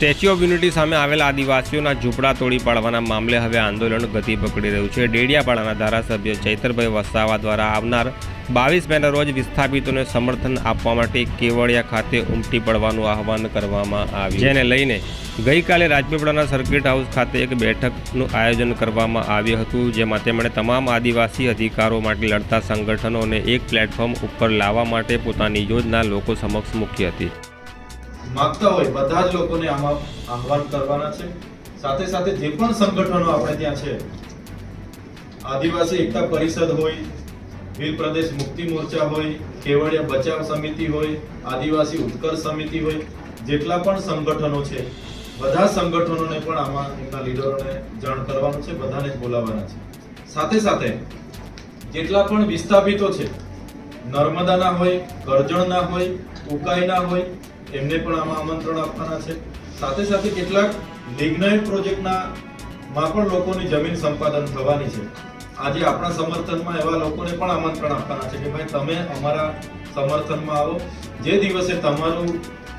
Statue of unity સામે આવેલા આદિવાસીઓના ઝૂંપડા તોડી પાડવાના મામલે હવે આંદોલન ગતિ પકડી રહ્યું છે. ડેડિયાપાડાના ધારાસભ્ય ચૈતરભાઈ વસાવા દ્વારા આવનાર બાવીસ મેના રોજ વિસ્થાપિતોને સમર્થન આપવા માટે કેવડિયા ખાતે ઉમટી પડવાનું આહવાન કરવામાં આવ્યું. જેને લઈને ગઈકાલે રાજપીપળાના સર્કિટ હાઉસ ખાતે એક બેઠકનું આયોજન કરવામાં આવ્યું હતું, જેમાં તેમણે તમામ આદિવાસી અધિકારો માટે લડતા સંગઠનોને એક પ્લેટફોર્મ ઉપર લાવવા માટે પોતાની યોજના લોકો સમક્ષ મૂકી હતી. માંગતા હોય બધા જ લોકોને આમાં આહવાન કરવાના છે. સાથે સાથે જે પણ સંગઠનો આપણે ત્યાં છે, આદિવાસી એકતા પરિષદ હોય, વીર પ્રદેશ મુક્તિ મોરચા હોય, કેવડિયા બચાવ સમિતિ હોય, આદિવાસી ઉત્કર્ષ સમિતિ હોય, જેટલા પણ સંગઠનો છે, બધા સંગઠનોને પણ આમાં એમના લીડરોને જાણ કરવાનું છે, બધાને જ બોલાવવાના છે. સાથે સાથે જેટલા પણ વિસ્થાપિતો છે, નર્મદાના હોય, કરજણના હોય, ઉકાઈના હોય એમને પણ આમાં આમંત્રણ આપવાના છે. સાથે સાથે કેટલાક લિગ્નાઇટ પ્રોજેક્ટના માં પણ લોકોની જમીન સંપાદન થવાની છે. આજે આપણા સમર્થનમાં એવા લોકોને પણ આમંત્રણ આપવાના છે કે ભાઈ તમે અમારા સમર્થનમાં આવો. જે દિવસે તમારું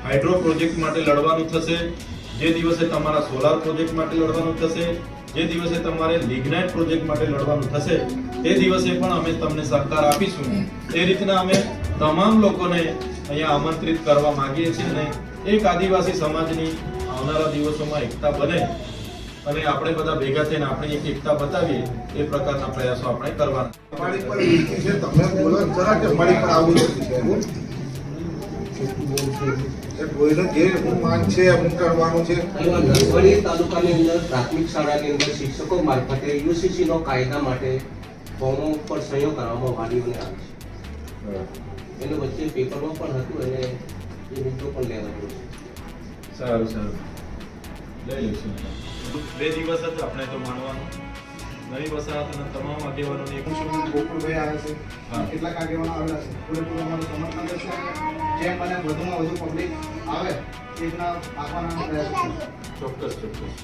હાઇડ્રો પ્રોજેક્ટ માટે લડવાનું થશે જે દિવસે તમારા સોલાર પ્રોજેક્ટ માટે લડવાનું થશે જે દિવસે તમારે લિગ્નાઇટ પ્રોજેક્ટ માટે લડવાનું થશે તે દિવસે પણ અમે તમને સહકાર આપીશું. એ રીતના અમે તમામ લોકોને અહીંયા આમંત્રિત કરવા માંગીએ છીએ અને એક આદિવાસી સમાજની આવનારા દિવસોમાં એકતા બને અને આપણે બધા ભેગા થઈને આપણી એક એકતા બતાવીએ એ પ્રકારના પ્રયાસો આપણે કરવાના. અમારી પર વીતી છે. તમે બોલો જરા કે અમારી પર આવું છે. જે હું માંગ છે એમ કરવાનું છે. નરવડી તાલુકાની અંદર પ્રાથમિક શાળાની અંદર શિક્ષકો મારફતે યુસીસી નો કાયદા માટે ફોર્મો ઉપર સહયોગ કરવામાં વાલીઓને આવે છે. એને વચ્ચે પેપરમાં પણ હતું અને એ મુદ્દો પણ લેવાનું છે સારું સારું. લઈ લઈશું. બે દિવસ જ આપણે તો માનવાનું નવી વસાહતના તમામ આગેવાનોને એક શું ગોકુળભાઈ આવે છે. કેટલાક આગેવાનો આવેલા છે. પૂરેપૂરું અમારું સમર્થન રહેશે જેમ બને વધુમાં વધુ પબ્લિક આવે એ રીતના આપવાના પ્રયાસ. ચોક્કસ ચોક્કસ.